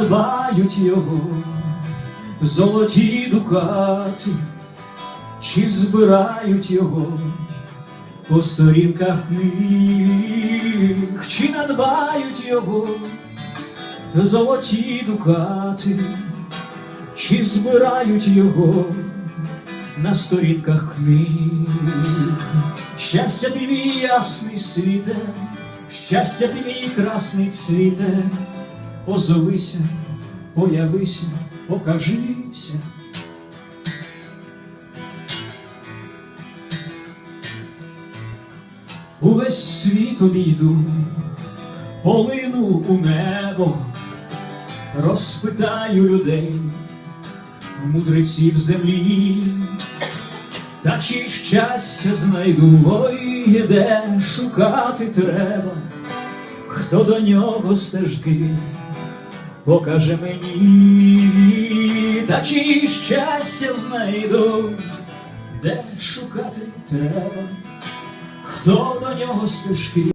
надбають його золоті дукати, чи збирають його по сторінках книг, чи надбають його золоті дукати, чи збирають його на сторінках книг. Щастя ти мій ясний світе, щастя ти мій красний цвіте, озовися, появися, покажися. Увесь світ обійду, полину у небо, розпитаю людей, мудреців землі, та чи щастя знайду, ой, де шукати треба, хто до нього стежки покаже мені, та чи щастя знайду, де шукати треба, хто до нього стежки.